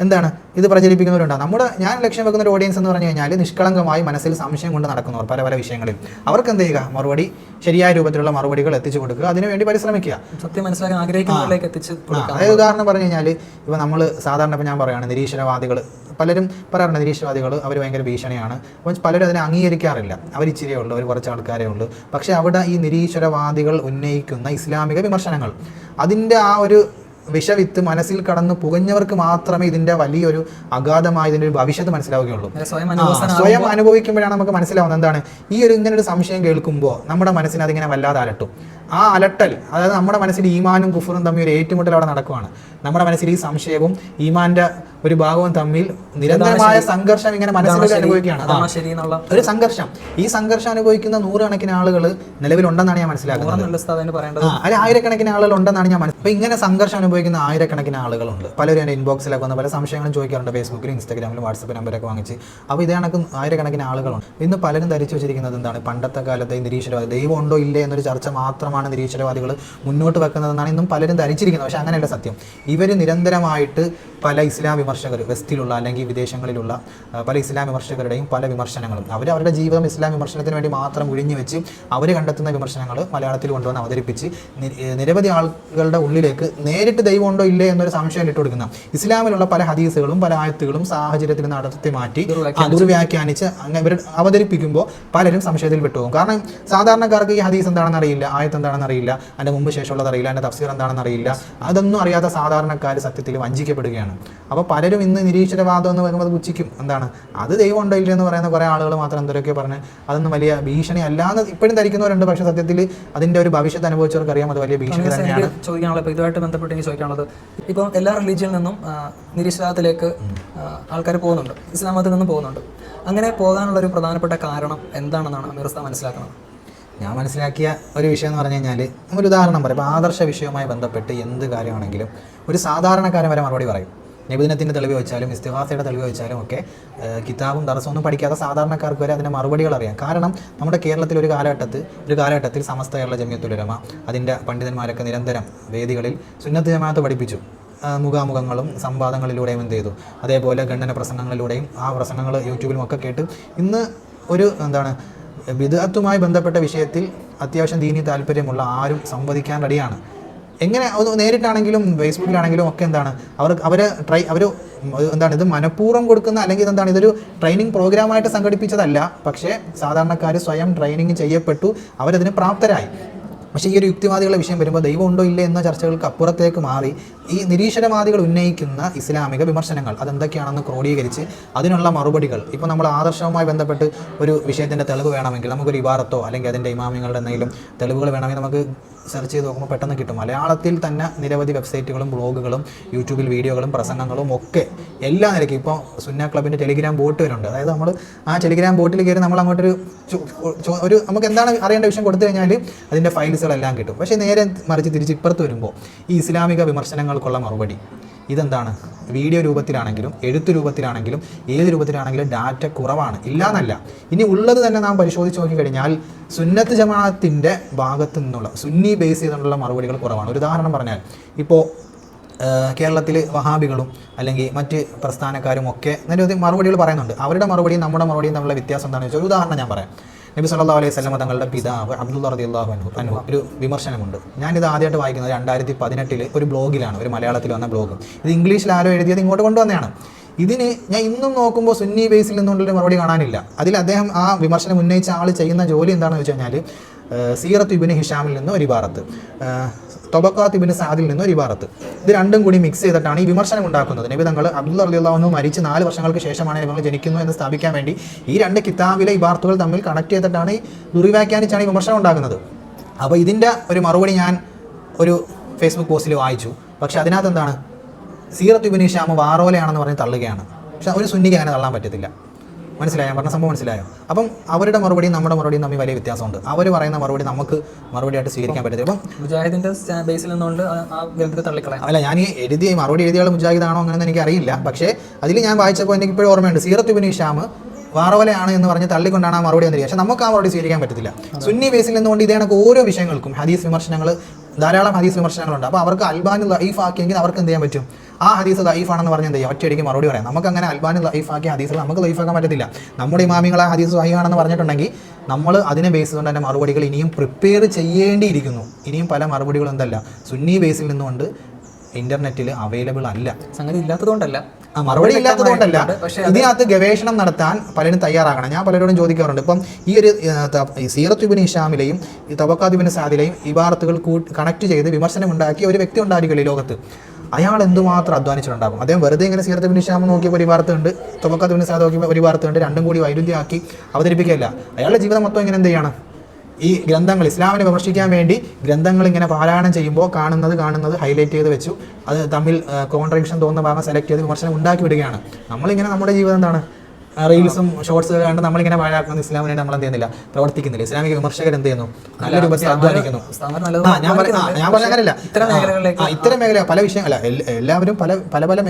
എന്താണ്? ഇത് പ്രചരിപ്പിക്കുന്നവരുണ്ടാകും നമ്മുടെ ഞാൻ ലക്ഷ്യം വെക്കുന്ന ഒരു ഓഡിയൻസ് എന്ന് പറഞ്ഞു കഴിഞ്ഞാൽ നിഷ്കളങ്കമായി മനസ്സിൽ സംശയം കൊണ്ട് നടക്കുന്നവർ പല പല വിഷയങ്ങളിൽ. അവർക്ക് എന്ത് ചെയ്യുക? മറുപടി ശരിയായ രൂപത്തിലുള്ള മറുപടികൾ എത്തിച്ചു കൊടുക്കുക. അതിനുവേണ്ടി പരിശ്രമിക്കുക. സത്യം മനസ്സിലാക്കാൻ ആഗ്രഹിക്കുന്നവരിലേക്ക് എത്തിച്ച് അതായത് ഉദാഹരണം പറഞ്ഞു കഴിഞ്ഞാൽ ഇപ്പോൾ നമ്മൾ സാധാരണ ഇപ്പോൾ ഞാൻ പറയുകയാണ് നിരീശ്വരവാദികൾ പലരും പറയാറുണ്ട് നിരീശ്വരവാദികൾ അവർ ഭയങ്കര ഭീഷണിയാണ്. അപ്പോൾ പലരും അതിനെ അംഗീകരിക്കാറില്ല. അവർ ഇച്ചിരിയേ ഉള്ളൂ അവർ കുറച്ച് ആൾക്കാരേ ഉള്ളൂ. പക്ഷേ അവിടെ ഈ നിരീശ്വരവാദികൾ ഉന്നയിക്കുന്ന ഇസ്ലാമിക വിമർശനങ്ങൾ അതിന്റെ ആ ഒരു വിഷവിത്ത് മനസ്സിൽ കടന്നു പുകഞ്ഞവർക്ക് മാത്രമേ ഇതിന്റെ വലിയൊരു അഗാധമായ ഇതിന്റെ ഒരു ഭവിഷ്യത്ത് മനസ്സിലാവുകയുള്ളൂ. സ്വയം അനുഭവിക്കുമ്പോഴാണ് നമുക്ക് മനസ്സിലാവുന്നത്. എന്താണ്? ഈ ഒരു ഇങ്ങനെ ഒരു സംശയം കേൾക്കുമ്പോൾ നമ്മുടെ മനസ്സിന് അതിങ്ങനെ വല്ലാതെ അലട്ടും. ആ അലട്ടൽ അതായത് നമ്മുടെ മനസ്സിൽ ഈമാനും കുഫറും തമ്മിൽ ഒരു ഏറ്റുമുട്ടൽ അവിടെ നടക്കുവാണ്. നമ്മുടെ മനസ്സിൽ ഈ സംശയവും ഈമാന്റെ ഒരു ഭാഗവും തമ്മിൽ നിരന്തരമായ സംഘർഷം ഇങ്ങനെ മനസ്സിൽ അനുഭവിക്കുകയാണ്. ഒരു സംഘർഷം. ഈ സംഘർഷം അനുഭവിക്കുന്ന നൂറുകണക്കിന് ആളുകൾ നിലവിലുണ്ടെന്നാണ് ഞാൻ മനസ്സിലാക്കുന്നത്. അല്ലെ ആയിരക്കണക്കിന് ആളുകൾ ഉണ്ടെന്നാണ് ഞാൻ മനസ്സിലാക്കുന്നത്. ഇങ്ങനെ സംഘർഷം അനുഭവിക്കുന്ന ആയിരക്കണക്കിന് ആളുകളുണ്ട്. പലരും എന്റെ ഇൻബോക്സിലൊക്കെ വന്ന പല സംശയങ്ങളും ചോദിക്കാറുണ്ട്. ഫേസ്ബുക്കിലും ഇൻസ്റ്റാഗ്രാമിലും വാട്സപ്പ് നമ്പറൊക്കെ വാങ്ങിച്ച്. അപ്പോൾ ഇതേ കണക്ക് ആയിരക്കണക്കിന് ആളുകളുണ്ട്. ഇന്ന് പലരും ധരിച്ചു വെച്ചിരിക്കുന്നത് എന്താണ്? പണ്ടത്തെ കാലത്തെ നിരീശ്വരവാദി. ദൈവം ഉണ്ടോ ഇല്ലേ എന്നൊരു ചർച്ച മാത്രമാണ് നിരീശ്വരവാദികൾ മുന്നോട്ട് വെക്കുന്നതെന്നാണ് ഇന്നും പലരും ധരിച്ചിരിക്കുന്നത്. പക്ഷേ അങ്ങനെയല്ല സത്യം. ഇവർ നിരന്തരമായിട്ട് പല ഇസ്ലാം വിമർശകർ വെസ്റ്റിലുള്ള അല്ലെങ്കിൽ വിദേശങ്ങളിലുള്ള പല ഇസ്ലാം വിമർശകരുടെയും പല വിമർശനങ്ങളും. അവർ അവരുടെ ജീവിതം ഇസ്ലാം വിമർശനത്തിന് വേണ്ടി മാത്രം ഒഴിഞ്ഞു വെച്ച് അവർ കണ്ടെത്തുന്ന വിമർശനങ്ങൾ മലയാളത്തിൽ കൊണ്ടുവന്ന് അവതരിപ്പിച്ച് നിരവധി ആളുകളുടെ ഉള്ളിലേക്ക് നേരിട്ട് ദൈവം ഉണ്ടോ ഇല്ലേ എന്നൊരു സംശയം ഇട്ട് കൊടുക്കുന്ന ഇസ്ലാമിലുള്ള പല ഹദീസുകളും പല ആയത്തുകളും സാഹചര്യത്തിൽ നടത്തി മാറ്റി ദുർവ്യാഖ്യാനിച്ച്. അങ്ങനെ ഇവർ അവതരിപ്പിക്കുമ്പോൾ പലരും സംശയത്തിൽ പെട്ടുപോകും. കാരണം സാധാരണക്കാർക്ക് ഈ ഹദീസ് എന്താണെന്ന് അറിയില്ല ആയത്ത് എന്താണെന്ന് എന്താണെന്ന് അറിയില്ല അതിന്റെ മുമ്പ് ശേഷമുള്ളത് അറിയില്ല. അതിന്റെ തഫ്സീർ എന്താണെന്ന് അറിയില്ല. അതൊന്നും അറിയാത്ത സാധാരണക്കാർ സത്യത്തിൽ വഞ്ചിക്കപ്പെടുകയാണ്. അപ്പോൾ പലരും ഇന്ന് നിരീശ്വരവാദം എന്ന് പറയുമ്പോൾ അത് പുച്ഛിക്കും. എന്താണ്? അത് ദൈവം ഉണ്ടോ ഇല്ല എന്ന് പറയുന്ന കുറേ ആളുകൾ മാത്രം എന്തൊക്കെയോ പറഞ്ഞ് അതൊന്നും വലിയ ഭീഷണി അല്ലാന്ന് ഇപ്പോഴും ധരിക്കുന്നവരുണ്ട്. പക്ഷേ സത്യത്തിൽ അതിന്റെ ഒരു ഭവിഷ്യത്ത് അനുഭവിച്ചവർക്ക് അറിയാം അത് വലിയ ഭീഷണി തന്നെയാണ്. ചോദിക്കാനുള്ളത്. ഇപ്പോൾ ഇതുമായിട്ട് ബന്ധപ്പെട്ട് എനിക്ക് ചോദിക്കാനുള്ളത്. ഇപ്പോൾ എല്ലാ റിലീജിയനിൽ നിന്നും ആ, നിരീശ്വരത്തിലേക്ക് ആൾക്കാർ പോകുന്നുണ്ട്. ഇസ്ലാമത്തിൽ നിന്നും പോകുന്നുണ്ട്. അങ്ങനെ പോകാനുള്ള ഒരു പ്രധാനപ്പെട്ട കാരണം എന്താണെന്നാണ് അമീർസ്ത മനസ്സിലാക്കുന്നത്? ഞാൻ മനസ്സിലാക്കിയ ഒരു വിഷയം എന്ന് പറഞ്ഞു കഴിഞ്ഞാൽ ഒരു ഉദാഹരണം പറയും. ആദർശ വിഷയവുമായി ബന്ധപ്പെട്ട് എന്ത് കാര്യമാണെങ്കിലും ഒരു സാധാരണക്കാരൻ വരെ മറുപടി പറയും. നിബുദിനത്തിന്റെ തെളിവ് വെച്ചാലും ഇസ്തിഹാസയുടെ തെളിവ് വെച്ചാലും ഒക്കെ കിതാബും ഒന്നും പഠിക്കാത്ത സാധാരണക്കാർക്ക് വരെ അതിന്റെ മറുപടികൾ അറിയാം. കാരണം നമ്മുടെ കേരളത്തിൽ ഒരു കാലഘട്ടത്തിൽ ഒരു കാലഘട്ടത്തിൽ സമസ്ത കേരള ജമ്യത്തുലരമ അതിന്റെ പണ്ഡിതന്മാരൊക്കെ നിരന്തരം വേദികളിൽ സുന്നത്ത് ജമാഅത്ത് പഠിപ്പിച്ചു. മുഖാമുഖങ്ങളും സംവാദങ്ങളിലൂടെയും എന്ത് ചെയ്തു. അതേപോലെ ഖണ്ഡന പ്രസംഗങ്ങളിലൂടെയും ആ പ്രസംഗങ്ങൾ യൂട്യൂബിലും ഒക്കെ കേട്ട് ഇന്ന് ഒരു എന്താണ് വിദഗ്ധത്തുമായി ബന്ധപ്പെട്ട വിഷയത്തിൽ അത്യാവശ്യം ദീനി താല്പര്യമുള്ള ആരും സംവദിക്കാൻ റെഡിയാണ്. എങ്ങനെ നേരിട്ടാണെങ്കിലും ഫേസ്ബുക്കിലാണെങ്കിലും ഒക്കെ എന്താണ്? അവർ അവർ ട്രൈ അവർ എന്താണ് ഇത് മനഃപൂർവം കൊടുക്കുന്ന അല്ലെങ്കിൽ ഇതെന്താണ് ഇതൊരു ട്രെയിനിങ് പ്രോഗ്രാമായിട്ട് സംഘടിപ്പിച്ചതല്ല. പക്ഷേ സാധാരണക്കാർ സ്വയം ട്രെയിനിങ് ചെയ്യപ്പെട്ടു അവരതിന് പ്രാപ്തരായി. പക്ഷേ ഈ ഒരു യുക്തിവാദികളുടെ വിഷയം വരുമ്പോൾ ദൈവം ഉണ്ടോ ഇല്ലേ എന്ന ചർച്ചകൾക്ക് അപ്പുറത്തേക്ക് മാറി ഈ നിരീശ്വരവാദികൾ ഉന്നയിക്കുന്ന ഇസ്ലാമിക വിമർശനങ്ങൾ അതെന്തൊക്കെയാണെന്ന് ക്രോഡീകരിച്ച് അതിനുള്ള മറുപടികൾ. ഇപ്പോൾ നമ്മൾ ആദർശവുമായി ബന്ധപ്പെട്ട് ഒരു വിഷയത്തിന്റെ തെളിവ് വേണമെങ്കിൽ നമുക്കൊരു ഇബാറത്തോ അല്ലെങ്കിൽ അതിന്റെ ഇമാമിങ്ങളുടെ എന്തെങ്കിലും തെളിവുകൾ വേണമെങ്കിൽ നമുക്ക് സെർച്ച് ചെയ്ത് നോക്കുമ്പോൾ പെട്ടെന്ന് കിട്ടും. മലയാളത്തിൽ തന്നെ നിരവധി വെബ്സൈറ്റുകളും ബ്ലോഗുകളും യൂട്യൂബിൽ വീഡിയോകളും പ്രസംഗങ്ങളും ഒക്കെ എല്ലാ നിലയ്ക്കും ഇപ്പോൾ സുന്ന ക്ലബിന്റെ ടെലിഗ്രാം ബോട്ട് വരുന്നുണ്ട്. അതായത് നമ്മൾ ആ ടെലിഗ്രാം ബോട്ടിൽ കയറി നമ്മൾ അങ്ങോട്ടൊരു ഒരു നമുക്ക് എന്താണ് അറിയേണ്ട വിഷയം കൊടുത്തു കഴിഞ്ഞാൽ അതിന്റെ ഫയൽസുകളെല്ലാം കിട്ടും. പക്ഷേ നേരെ മറിച്ച് തിരിച്ച് ഇപ്പുറത്ത് വരുമ്പോൾ ഈ ഇസ്ലാമിക വിമർശനങ്ങൾക്കുള്ള മറുപടി. ഇതെന്താണ്? വീഡിയോ രൂപത്തിലാണെങ്കിലും എഴുത്ത് രൂപത്തിലാണെങ്കിലും ഏത് രൂപത്തിലാണെങ്കിലും ഡാറ്റ കുറവാണ്. ഇല്ലാന്നല്ല. ഇനി ഉള്ളത് തന്നെ നാം പരിശോധിച്ച് നോക്കിക്കഴിഞ്ഞാൽ സുന്നത്ത് ജമാഅത്തിന്റെ ഭാഗത്ത് നിന്നുള്ള സുന്നി ബേസ് ചെയ്തുള്ള മറുപടികൾ കുറവാണ്. ഒരു ഉദാഹരണം പറഞ്ഞാൽ ഇപ്പോൾ കേരളത്തിൽ വഹാബികളും അല്ലെങ്കിൽ മറ്റ് പ്രസ്ഥാനക്കാരും ഒക്കെ നിരവധി മറുപടികൾ പറയുന്നുണ്ട്. അവരുടെ മറുപടിയും നമ്മുടെ മറുപടിയും തമ്മിലുള്ള വ്യത്യാസം എന്താണെന്ന് വെച്ചാൽ ഉദാഹരണം ഞാൻ പറയാം. നബി സല്ലാ അലൈഹി സ്വലമ തങ്ങളുടെ പിതാവ് അബ്ദുള്ള റളിയല്ലാഹു അനു അനു ഒരു വിമർശനമുണ്ട്. ഞാനിത് ആദ്യമായിട്ട് വായിക്കുന്നത് രണ്ടായിരത്തി പതിനെട്ടിൽ ഒരു ബ്ലോഗിലാണ് ഒരു മലയാളത്തിൽ വന്ന ബ്ലോഗ്. ഇത് ഇംഗ്ലീഷിൽ ആരോ എഴുതിയത് ഇങ്ങോട്ട് കൊണ്ടുവന്നതാണ്. ഇതിന് ഞാൻ ഇന്നും നോക്കുമ്പോൾ സുന്നി ബേസിൽ നിന്നുള്ളൊരു മറുപടി കാണാനില്ല. അതിൽ അദ്ദേഹം ആ വിമർശനം ഉന്നയിച്ച ആൾ ചെയ്യുന്ന ജോലി എന്താണെന്ന് വെച്ച് കഴിഞ്ഞാൽ സീറത്ത് ഇബിന് ഹിഷാമിൽ നിന്ന് ഒരു ഇബാറത്ത്. തൊബക്കാത്ത് ഇബിന് സാദിൽ നിന്ന് ഒരു ഇബാറത്ത്. ഇത് രണ്ടും കൂടി മിക്സ് ചെയ്തിട്ടാണ് ഈ വിമർശനം ഉണ്ടാക്കുന്നത്. നബി തങ്ങൾ അബ്ദുൽ അള്ളാഹു മരിച്ച് നാല് വർഷങ്ങൾക്ക് ശേഷമാണ് നബികൾ ജനിക്കുന്നു എന്ന് സ്ഥാപിക്കാൻ വേണ്ടി ഈ രണ്ട് കിതാബിലെ ഇബാർത്തുകൾ തമ്മിൽ കണക്ട് ചെയ്തിട്ടാണ് ദുർവ്യാഖ്യാനിച്ചാണ് ഈ വിമർശനം ഉണ്ടാക്കുന്നത് അപ്പോൾ ഇതിന്റെ ഒരു മറുപടി ഞാൻ ഒരു ഫേസ്ബുക്ക് പോസ്റ്റിൽ വായിച്ചു. പക്ഷെ അതിനകത്ത് എന്താണ്? സീറത്ത് ഇബിന് ഹിഷാമ് വാറോലയാണെന്ന് പറഞ്ഞ് തള്ളുകയാണ്. പക്ഷെ ഒരു സുന്നിക്ക് അങ്ങനെ തള്ളാൻ പറ്റത്തില്ല. മനസ്സിലായോ? പറഞ്ഞ സംഭവം മനസ്സിലായോ? അപ്പം അവരുടെ മറുപടിയും നമ്മുടെ മറുപടിയും തമ്മിൽ വലിയ വ്യത്യാസമുണ്ട്. അവർ പറയുന്ന മറുപടി നമുക്ക് മറുപടിയായിട്ട് സ്വീകരിക്കാൻ പറ്റത്തില്ല. അപ്പം മുജാഹിദിന്റെ ബേസിൽ നിന്നുകൊണ്ട് ഗ്രന്ഥത്തെ തള്ളിക്കളയാം. അല്ല ഞാൻ ഈ എഴുതിയ മറുപടി എഴുതിയ ആൾ മുജാഹിദാണോ അങ്ങനെയൊന്നും എനിക്ക് അറിയില്ല. പക്ഷേ അതിൽ ഞാൻ വായിച്ചപ്പോൾ എനിക്ക് ഇപ്പോഴും ഓർമ്മയുണ്ട് സീറത്ത് ഇബിന് ഹിഷാം വാറവലയാണ് എന്ന് പറഞ്ഞ് തള്ളിക്കൊണ്ടാണ് ആ മറുപടി വന്നിരിക്കുക പക്ഷെ നമുക്ക് ആ മറുപടി സ്വീകരിക്കാൻ പറ്റത്തില്ല. സുന്നി ബേസിൽ നിന്നുകൊണ്ട് ഇതേ കണക്ക് ഓരോ വിഷയങ്ങൾക്കും ഹദീസ് വിമർശനങ്ങൾ ധാരാളം ഹദീസ് വിമർശനങ്ങളുണ്ട്. അപ്പോൾ അവർക്ക് അൽബാനി ലൈഫ് ആക്കിയെങ്കിൽ അവർക്ക് എന്ത് ചെയ്യാൻ പറ്റും? ആ ഹദീസ് ലൈഫാണെന്ന് പറഞ്ഞ് എന്ത് ഒറ്റയടിക്ക് മറുപടി പറയാം. നമുക്ക് അങ്ങനെ അൽബാനി ലൈഫാക്കി ഹദീസുകൾ നമുക്ക് ലൈഫാക്കാൻ പറ്റത്തില്ല. നമ്മുടെ ഇമാമികൾ ആ ഹദീസ് സഹിയാണെന്ന് പറഞ്ഞിട്ടുണ്ടെങ്കിൽ നമ്മൾ അതിനെ ബേസ് കൊണ്ട് തന്നെ മറുപടികൾ ഇനിയും പ്രിപ്പയർ ചെയ്യേണ്ടിയിരിക്കുന്നു. ഇനിയും പല മറുപടികളും എന്തല്ല. സുന്നി ബേസിൽ നിന്നുകൊണ്ട് ഇന്റർനെറ്റിൽ അവൈലബിൾ അല്ല. സംഗതി ഇല്ലാത്തതുകൊണ്ടല്ല. ആ മറുപടി ഇല്ലാത്തതുകൊണ്ടല്ല. പക്ഷേ ഇതിനകത്ത് ഗവേഷണം നടത്താൻ പലരും തയ്യാറാകണം. ഞാൻ പലരോടും ചോദിക്കാറുണ്ട്. ഇപ്പം ഈ ഒരു സീറത്തുബിന് ഇഷാമിലെയും ഈ തബക്കാദിബിന് സാദിലെയും ഇബാറത്തുകൾ കണക്ട് ചെയ്ത് വിമർശനം ഉണ്ടാക്കിയ ഒരു വ്യക്തി ഉണ്ടായിരിക്കുമല്ലോ ഈ ലോകത്ത്. അയാൾ എന്തുമാത്രം അധ്വാനിച്ചിട്ടുണ്ടാകും? അദ്ദേഹം വെറുതെ ഇങ്ങനെ സീറത്തുബിന് ഇഷാം നോക്കിയപ്പോൾ ഒരു വാർത്തയുണ്ട്. തുമക്കത്ത് സാദ് നോക്കിയപ്പോൾ ഒരു വാർത്തയുണ്ട്. രണ്ടും കൂടി വൈരുദ്ധ്യമാക്കി അവതരിപ്പിക്കുകയല്ല. അയാളുടെ ജീവിതം മൊത്തം ഇങ്ങനെ എന്ത് ചെയ്യണം? ഈ ഗ്രന്ഥങ്ങൾ ഇസ്ലാമിനെ വിമർശിക്കാൻ വേണ്ടി ഗ്രന്ഥങ്ങൾ ഇങ്ങനെ പാരായണം ചെയ്യുമ്പോൾ കാണുന്നത് കാണുന്നത് ഹൈലൈറ്റ് ചെയ്ത് വെച്ചു. അത് തമ്മിൽ കോൺട്രഡിക്ഷൻ തോന്നുന്ന ഭാഗം സെലക്ട് ചെയ്ത് വിമർശനം ഉണ്ടാക്കി വിടുകയാണ്. നമ്മളിങ്ങനെ നമ്മുടെ ജീവിതം എന്താണ്? റീൽസും ഷോർട്സ് കണ്ട് നമ്മളിങ്ങനെ പാഴാക്കുന്ന ഇസ്ലാമിനെ നമ്മൾ എന്ത് ചെയ്യുന്നില്ല? പ്രവർത്തിക്കുന്നില്ല. ഇസ്ലാമിക വിമർശകർ എന്ത് ചെയ്യുന്നു? നല്ല രൂപത്തിൽ അധ്വാനിക്കുന്നു. ഞാൻ പറ- ഞാൻ പറഞ്ഞ അങ്ങനെയല്ല ഇത്തരം മേഖല പല വിഷയങ്ങളല്ല എല്ലാവരും പല പല പല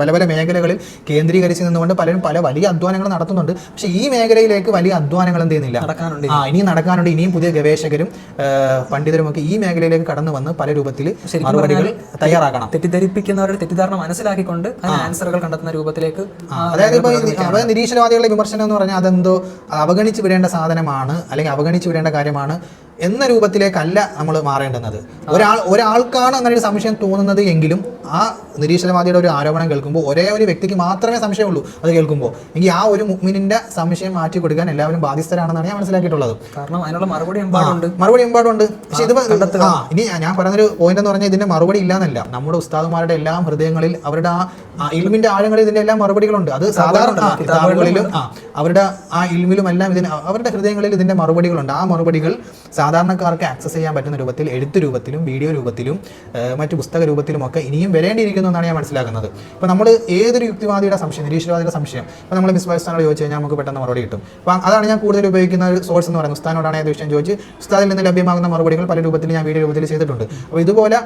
പല പല മേഖലകളിൽ കേന്ദ്രീകരിച്ച് നിന്നുകൊണ്ട് പലരും പല വലിയ അധ്വാനങ്ങൾ നടത്തുന്നുണ്ട്. പക്ഷേ ഈ മേഖലയിലേക്ക് വലിയ അധ്വാനങ്ങൾ എന്ത് ചെയ്യുന്നില്ല? നടക്കാനുണ്ട്. ആ ഇനിയും നടക്കാനുണ്ട്. ഇനിയും പുതിയ ഗവേഷകരും പണ്ഡിതരും ഒക്കെ ഈ മേഖലയിലേക്ക് കടന്നു വന്ന് പല രൂപത്തിൽ മറുപടികൾ തയ്യാറാക്കണം തെറ്റിദ്ധരിപ്പിക്കുന്നവരുടെ തെറ്റിദ്ധാരണ മനസ്സിലാക്കിക്കൊണ്ട് ആൻസറുകൾ കണ്ടെത്തുന്ന രൂപത്തിലേക്ക് അതായത് ഇപ്പോൾ അതായത് നിരീശ്വരവാദികളുടെ വിമർശനം എന്ന് പറഞ്ഞാൽ അതെന്തോ അവഗണിച്ച് വിടേണ്ട സാധനമാണ് അല്ലെങ്കിൽ അവഗണിച്ച് വിടേണ്ട കാര്യമാണ്. എന്ന രൂപത്തിലേക്കല്ല നമ്മൾ മാറേണ്ടുന്നത്. ഒരാൾ ഒരാൾക്കാണ് അങ്ങനെ ഒരു സംശയം തോന്നുന്നത് എങ്കിലും ആ നിരീശ്വരവാദിയുടെ ഒരു ആരോപണം കേൾക്കുമ്പോൾ ഒരേ ഒരു വ്യക്തിക്ക് മാത്രമേ സംശയമുള്ളൂ അത് കേൾക്കുമ്പോൾ. എങ്കിൽ ആ ഒരു മുഗ്മിനിന്റെ സംശയം മാറ്റി കൊടുക്കാൻ എല്ലാവരും ബാധ്യസ്ഥരാണെന്നാണ് ഞാൻ മനസ്സിലാക്കിയിട്ടുള്ളത്. കാരണം അതിനുള്ള മറുപടി എമ്പാടുണ്ട്. മറുപടി എമ്പാടുണ്ട്. പക്ഷെ ഇത് ആ ഇനി ഞാൻ പറഞ്ഞൊരു പോയിന്റ് എന്ന് പറഞ്ഞാൽ ഇതിന്റെ മറുപടി ഇല്ലാന്നല്ല. നമ്മുടെ ഉസ്താദുമാരുടെ എല്ലാ ഹൃദയങ്ങളിൽ അവരുടെ ആ ഇൽമിന്റെ ആഴങ്ങളിൽ ഇതിന്റെ എല്ലാ മറുപടികളുണ്ട്. അത് സാധാരണ കിതാബുകളിലും ആ അവരുടെ ആ ഇൽമിലും എല്ലാം ഇതിന് അവരുടെ ഹൃദയങ്ങളിൽ ഇതിന്റെ മറുപടികളുണ്ട്. ആ മറുപടികൾ സാധാരണക്കാർക്ക് ആക്സസ് ചെയ്യാൻ പറ്റുന്ന രൂപത്തിൽ എഴുത്ത് രൂപത്തിലും വീഡിയോ രൂപത്തിലും മറ്റു പുസ്തക രൂപത്തിലുമൊക്കെ ഇനിയും വരേണ്ടിയിരിക്കുന്നു എന്നാണ് ഞാൻ മനസ്സിലാക്കുന്നത്. ഇപ്പോൾ നമ്മൾ ഏതൊരു യുക്തിവാദിയുടെ സംശയം നിരീശ്വരവാദിയുടെ സംശയം ഇപ്പോൾ നമ്മൾ മിസ് വൈസ്താനോട് ചോദിച്ചു കഴിഞ്ഞാൽ നമുക്ക് പെട്ടെന്ന് മറുപടി കിട്ടും. അപ്പോൾ അതാണ് ഞാൻ കൂടുതൽ ഉപയോഗിക്കുന്ന ഒരു സോഴ്സ് എന്ന് പറയുന്നത്. ഉസ്താനോടാണ് ഏത് വിഷയം ചോദിച്ച് ഉസ്താദിൽ നിന്ന് ലഭ്യമാകുന്ന മറുപടികൾ പല രൂപത്തിൽ ഞാൻ വീഡിയോ രൂപത്തിൽ ചെയ്തിട്ടുണ്ട്. അപ്പോൾ ഇതുപോലെ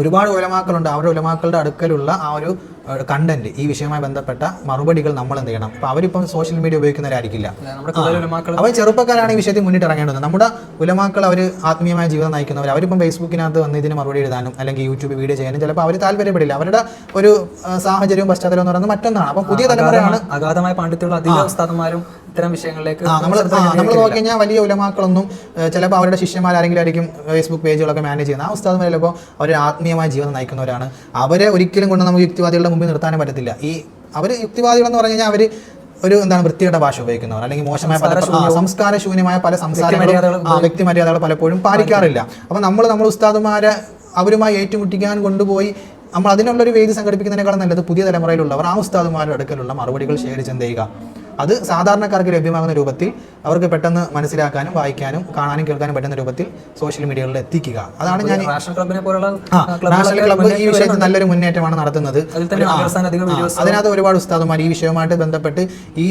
ഒരുപാട് ഉലമാക്കളുണ്ട്. അവരുടെ ഉലമാക്കളുടെ അടുക്കലുള്ള ആ ഒരു കണ്ടന്റ് ഈ വിഷയവുമായി ബന്ധപ്പെട്ട മറുപടികൾ നമ്മൾ എന്ത് ചെയ്യണം? അപ്പോൾ അവരിപ്പം സോഷ്യൽ മീഡിയ ഉപയോഗിക്കുന്നവരായിരിക്കില്ല. അവർ ചെറുപ്പക്കാരാണ് ഈ വിഷയത്തിൽ മുന്നിട്ട് ഇറങ്ങേണ്ടത് നമ്മുടെ ഉലമാക്കൾ അവർ ആത്മീയമായ ജീവിതം നയിക്കുന്നവർ അവരിപ്പം ഫേസ്ബുക്കിനകത്ത് വന്ന് ഇതിന് മറുപടി എഴുതാനും അല്ലെങ്കിൽ യൂട്യൂബ് വീഡിയോ ചെയ്യാനും ചിലപ്പോൾ അവർ താല്പര്യപ്പെടില്ല. അവരുടെ ഒരു സാഹചര്യവും പശ്ചാത്തലവും എന്ന് പറയുന്നത് മറ്റൊന്നാണ്. അപ്പം പുതിയ തലമുറയാണ് അഗാധമായ പാണ്ഡിത്യമുള്ള അധിക ഉസ്താദന്മാരും ഇത്തരം വിഷയങ്ങളിലേക്ക് നമ്മൾ നമ്മൾ നോക്കി കഴിഞ്ഞാൽ വലിയ ഉലമാക്കളൊന്നും ചിലപ്പോൾ അവരുടെ ശിഷ്യന്മാരാരെങ്കിലും ആയിരിക്കും ഫേസ്ബുക്ക് പേജുകളൊക്കെ മാനേജ് ചെയ്യുന്നത് ആ ഉസ്താദ് ചിലപ്പോൾ അവർ ആത്മീയമായ ജീവിതം നയിക്കുന്നവരാണ്. അവരെ ഒരിക്കലും കൊണ്ട് നമുക്ക് യുക്തിവാദികളുടെ മുമ്പിൽ നിർത്താനും പറ്റത്തില്ല. ഈ അവർ യുക്തിവാദികളെന്ന് പറഞ്ഞു കഴിഞ്ഞാൽ അവർ ഒരു എന്താണ് വൃത്തിയുടെ ഭാഷ ഉപയോഗിക്കുന്നവർ അല്ലെങ്കിൽ മോശമായ പല സംസ്കാര ശൂന്യമായ പല സംസാരങ്ങളും വ്യക്തി മര്യാദകൾ പലപ്പോഴും പാലിക്കാറില്ല. അപ്പം നമ്മൾ നമ്മൾ ഉസ്താദുമാരെ അവരുമായി ഏറ്റുമുട്ടിക്കാൻ കൊണ്ടുപോയി നമ്മൾ അതിനുള്ളൊരു വേദി സംഘടിപ്പിക്കുന്നതിനേക്കാളും നല്ലത് പുതിയ തലമുറയിലുള്ളവർ ആ ഉസ്താദുമാരുടെ അടുക്കലുള്ള മറുപടികൾ ശേഖരിച്ചെന്ത് ചെയ്യുക? അത് സാധാരണക്കാർക്ക് ലഭ്യമാകുന്ന രൂപത്തിൽ അവർക്ക് പെട്ടെന്ന് മനസ്സിലാക്കാനും വായിക്കാനും കാണാനും കേൾക്കാനും പറ്റുന്ന രൂപത്തിൽ സോഷ്യൽ മീഡിയകളിൽ എത്തിക്കുക. അതാണ് ഞാൻ നാഷണൽ ക്ലബ്ബ് ഈ വിഷയത്തിൽ നല്ലൊരു മുന്നേറ്റമാണ് നടത്തുന്നത്. അതിനകത്ത് ഒരുപാട് ഉസ്താദുമാർ ഈ വിഷയവുമായിട്ട് ബന്ധപ്പെട്ട് ഈ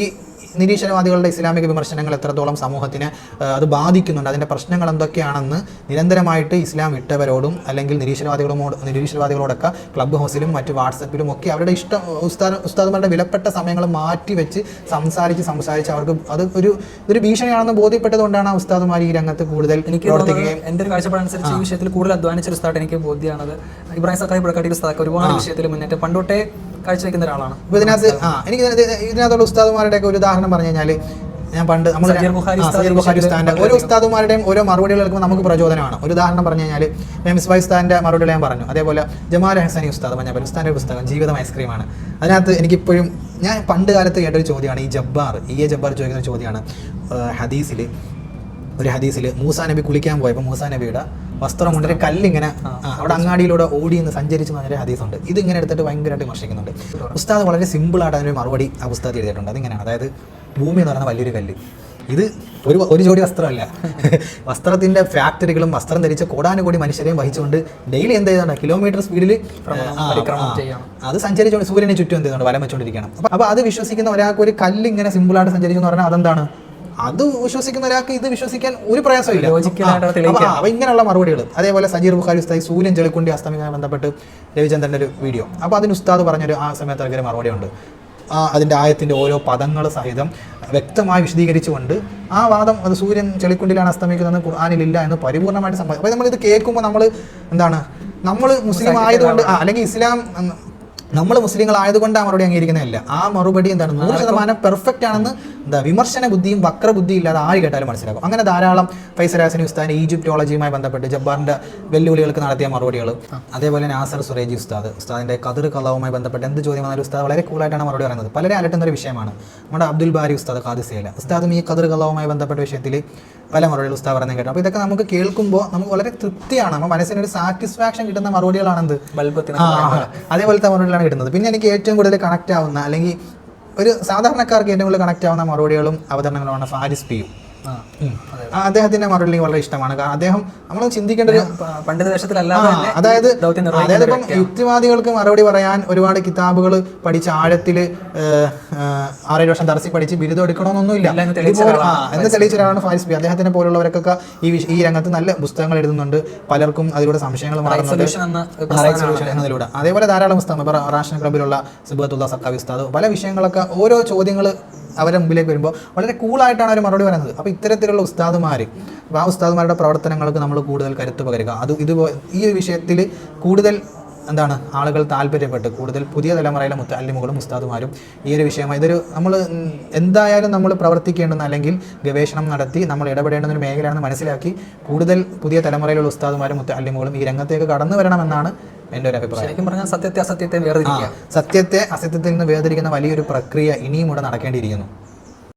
നിരീശ്വരവാദികളുടെ ഇസ്ലാമിക വിമർശനങ്ങൾ എത്രത്തോളം സമൂഹത്തിന് അത് ബാധിക്കുന്നുണ്ട് അതിന്റെ പ്രശ്നങ്ങൾ എന്തൊക്കെയാണെന്ന് നിരന്തരമായിട്ട് ഇസ്ലാം വിട്ടവരോടും അല്ലെങ്കിൽ നിരീശ്വരവാദികളോട് നിരീശ്വരവാദികളോടൊക്കെ ക്ലബ് ഹൗസിലും മറ്റ് വാട്സപ്പിലും ഒക്കെ അവരുടെ ഇഷ്ടം ഉസ്താദ് ഉസ്താദുമാരുടെ വിലപ്പെട്ട സമയങ്ങൾ മാറ്റി വെച്ച് സംസാരിച്ച് സംസാരിച്ച് അവർക്ക് അത് ഒരു ഒരു ഭീഷണിയാണെന്ന് ബോധ്യപ്പെട്ടതുകൊണ്ടാണ് ആ ഉസ്താദുമാർ ഈ രംഗത്ത് കൂടുതൽ എനിക്ക് പ്രവർത്തിക്കുകയും എന്റെ ഒരു കാഴ്ചപ്പാടനുസരിച്ച് ഈ വിഷയത്തിൽ കൂടുതൽ അധ്വാനിച്ച ഒരു ഉസ്താദ് എനിക്ക് ബോധ്യമാണത് ഇബ്രാഹിം സക്കായി പുഴക്കാട്ടി ഉസ്താദ് ഒരുപാട് വിഷയത്തിൽ മുന്നേറ്റം. പണ്ടോട്ടേ കാഴ്ചവെക്കുന്ന ഒരാളാണ്. അപ്പോൾ ഇതിനകത്ത് ആ എനിക്ക് ഇത് ഇത് ഇതിനകത്തുള്ള ഉസ്താദുമാരുടെ ഒക്കെ ഒരു ഉദാഹരണം പറഞ്ഞു കഴിഞ്ഞാൽ ഞാൻ പണ്ട് നമ്മൾ സജീർ ബുഖാരി ഓരോ ഉസ്താദുമാരുടെയും ഓരോ മറുപടികൾ കേൾക്കുമ്പോൾ നമുക്ക് പ്രചോദനമാണ്. ഒരു ഉദാഹരണം പറഞ്ഞു കഴിഞ്ഞാൽ ഞാൻ വൈസ്താന്റെ ഉസ്താദിന്റെ മറുപടികൾ ഞാൻ പറഞ്ഞു. അതേപോലെ ജമാൽ ഹസനി ഉസ്താദ് മഞ്ഞപ്പൻ ഉസ്താദിന്റെ പുസ്തകം ജീവിതം ഐസ്ക്രീമാണ്. അതിനകത്ത് എനിക്കിപ്പോഴും ഞാൻ പണ്ട് കാലത്ത് കേട്ടൊരു ചോദ്യമാണ് ഈ ജബ്ബാർ ഈ എ ജബ്ബാർ ചോദിക്കുന്ന ചോദ്യമാണ് ഹദീസിൽ ഒരു ഹദീസിൽ മൂസാ നബി കുളിക്കാൻ പോയപ്പോൾ മൂസാ നബിയുടെ വസ്ത്രം കൊണ്ടൊരു കല്ലിങ്ങനെ അവിടെ അങ്ങാടിയിലൂടെ ഓടി എന്ന് സഞ്ചരിച്ച് എന്നൊരു ഹദീസുണ്ട്. ഇത് ഇങ്ങനെ എടുത്തിട്ട് ഭയങ്കരമായിട്ട് വിമർശിക്കുന്നുണ്ട്. ഉസ്താദ് വളരെ സിമ്പിളായിട്ട് അതിനൊരു മറുപടി ആ ഉസ്താദ് എഴുതിയിട്ടുണ്ട്. അതിങ്ങനെയാണ്. അതായത് ഭൂമി എന്ന് പറയുന്ന വലിയൊരു കല്ല്. ഇത് ഒരു ഒരു ജോഡി വസ്ത്രമല്ല. വസ്ത്രത്തിന്റെ ഫാക്ടറികളും വസ്ത്രം ധരിച്ച കോടാനുകോടി മനുഷ്യരെയും വഹിച്ചുകൊണ്ട് ഡെയിലി എന്ത് ചെയ്യുന്നുണ്ട് കിലോമീറ്റർ സ്പീഡിൽ. അത് സഞ്ചരിച്ചുകൊണ്ട് സൂര്യനെ ചുറ്റും എന്ത് ചെയ്യുന്നുണ്ട് വലം വെച്ചുകൊണ്ടിരിക്കണം അപ്പം അപ്പൊ അത് വിശ്വസിക്കുന്ന ഒരാൾക്ക് ഒരു കല്ല് ഇങ്ങനെ സിമ്പിളായിട്ട് സഞ്ചരിച്ചു എന്ന് പറഞ്ഞാൽ അതെന്താണ്? അത് വിശ്വസിക്കുന്ന ഒരാൾക്ക് ഇത് വിശ്വസിക്കാൻ ഒരു പ്രയാസമില്ല. അപ്പൊ- ഇങ്ങനെയുള്ള മറുപടികൾ അതേപോലെ സജീർ ബുഖാരി ഉസ്താദ് സൂര്യൻ ചെളിക്കുണ്ടി അസ്തമിക്കാൻ ബന്ധപ്പെട്ട് രവിചന്ദ്രന്റെ ഒരു വീഡിയോ. അപ്പോൾ അതിന് ഉസ്താദ് പറഞ്ഞൊരു ആ സമയത്ത് ഉണ്ട്. ആ അതിന്റെ ആയത്തിന്റെ ഓരോ പദങ്ങൾ സഹിതം വ്യക്തമായി വിശദീകരിച്ചുകൊണ്ട് ആ വാദം അത് സൂര്യൻ ചെളിക്കുണ്ടിലാണ് അസ്തമിക്കുന്നത് ഖുർആാനിലില്ല എന്ന് പരിപൂർണമായിട്ട് സംഭവിക്കും നമ്മൾ ഇത് കേൾക്കുമ്പോൾ നമ്മൾ എന്താണ്? നമ്മൾ മുസ്ലിം ആയതുകൊണ്ട് അല്ലെങ്കിൽ ഇസ്ലാം നമ്മൾ മുസ്ലിങ്ങളായതുകൊണ്ട് ആ മറുപടി അംഗീകരിക്കുന്നതല്ല. ആ മറുപടി എന്താണ്? നൂറ് ശതമാനം പെർഫെക്റ്റ് ആണെന്ന് എന്താ വിമർശന ബുദ്ധിയും വക്രബുദ്ധിയും ഇല്ലാതെ ആര് കേട്ടാലും മനസ്സിലാക്കും അങ്ങനെ ധാരാളം ഫൈസരാസിനി ഉസ്താദിന്റെ ഈജിപ്റ്റോളജിയുമായി ബന്ധപ്പെട്ട് ജബ്ബാറിന്റെ വെല്ലുവിളികൾക്ക് നടത്തിയ മറുപടികൾ അതേപോലെ നാസർ സുറേജി ഉസ്താദ് ഉസ്താദിന്റെ കതിർ കലാവുമായി ബന്ധപ്പെട്ട് എന്ത് ചോദ്യം വന്നാലും ഉസ്താദ് വളരെ കൂളായിട്ടാണ് മറുപടി പറയുന്നത്. പലരെ അലട്ടുന്ന ഒരു വിഷയമാണ്. നമ്മുടെ അബ്ദുൽ ബാരി ഉസ്താദ് കാദിസേല ഉസ്താദും ഈ കതിർ കലാവുമായി ബന്ധപ്പെട്ട വിഷയത്തിൽ പല മറുപടികൾ ഉസ്താവ് പറയുന്നത് കേട്ടോ. അപ്പോൾ ഇതൊക്കെ നമുക്ക് കേൾക്കുമ്പോൾ നമുക്ക് വളരെ തൃപ്തിയാണ്. മനസ്സിന് ഒരു സാറ്റിസ്ഫാക്ഷൻ കിട്ടുന്ന മറുപടികളാണെന്ത് എന്ത് അതേപോലത്തെ മറുപടികളാണ് കിട്ടുന്നത്. പിന്നെ എനിക്ക് ഏറ്റവും കൂടുതൽ കണക്ട് ആവുന്ന അല്ലെങ്കിൽ ഒരു സാധാരണക്കാർക്ക് ഏറ്റവും കൂടുതൽ കണക്ട് ആവുന്ന മറുപടികളും അവതരണങ്ങളുമാണ് ഫാരിസ് പിയു അദ്ദേഹത്തിന്റെ മറുപടി വളരെ ഇഷ്ടമാണ്. കാരണം അദ്ദേഹം നമ്മൾ ചിന്തിക്കേണ്ട ഒരു പ- വേഷത്തിലല്ലാതെ അതായത് അതായത് ഇപ്പം യുക്തിവാദികൾക്ക് മറുപടി പറയാൻ ഒരുപാട് കിതാബുകൾ പഠിച്ച് ആഴത്തിൽ ആറേഴ് വർഷം ദർശി പഠിച്ച് ബിരുദം എടുക്കണമെന്നൊന്നുമില്ല. എന്ന് തെളിയിച്ച ഒരാളാണ് ഫാരിസ് ബി അദ്ദേഹത്തിനെ പോലുള്ളവരൊക്കെ ഈ ഈ രംഗത്ത് നല്ല പുസ്തകങ്ങൾ എഴുതുന്നുണ്ട്. പലർക്കും അതിലൂടെ സംശയങ്ങൾ മാറുന്നുണ്ട്. എന്നതിലൂടെ. അതേപോലെ ധാരാളം പുസ്തകങ്ങൾ. ഇപ്പോൾ റാഷൻ ക്ലബിലുള്ള സുബത്തുള്ള സർക്കാർ ഉസ്താദ് പല വിഷയങ്ങളൊക്കെ ഓരോ ചോദ്യങ്ങൾ അവരുടെ മുമ്പിലേക്ക് വരുമ്പോൾ വളരെ കൂളായിട്ടാണ് അവർ മറുപടി പറയുന്നത്. അപ്പോൾ ഇത്തരത്തിലുള്ള ഉസ്താദുമാർ ആ ഉസ്താദുമാരുടെ പ്രവർത്തനങ്ങൾക്ക് നമ്മൾ കൂടുതൽ കരുത്ത് പകരുക. അത് ഇത് ഈ ഒരു വിഷയത്തിൽ കൂടുതൽ എന്താണ് ആളുകൾ താല്പര്യപ്പെട്ട് കൂടുതൽ പുതിയ തലമുറയിലെ മുത്തല്ലിമുകളും ഉസ്താദുമാരും ഈ ഒരു വിഷയമായി ഇതൊരു നമ്മൾ എന്തായാലും നമ്മൾ പ്രവർത്തിക്കേണ്ടെന്ന് അല്ലെങ്കിൽ ഗവേഷണം നടത്തി നമ്മൾ ഇടപെടേണ്ടുന്ന ഒരു മേഖലയാണെന്ന് മനസ്സിലാക്കി കൂടുതൽ പുതിയ തലമുറയിലുള്ള ഉസ്താദുമാരും മുത്തല്ലിമുകളും ഈ രംഗത്തേക്ക് കടന്നു വരണമെന്നാണ് എന്റെ ഒരു അഭിപ്രായം. ശരിക്കും പറഞ്ഞാൽ സത്യത്തെ അസത്യത്തെ വേർതിരിക്കുക. സത്യത്തെ അസത്യത്തിൽ നിന്ന് വേർതിരിക്കുന്ന വലിയൊരു പ്രക്രിയ ഇനിയും ഇവിടെ നടക്കേണ്ടിയിരിക്കുന്നു.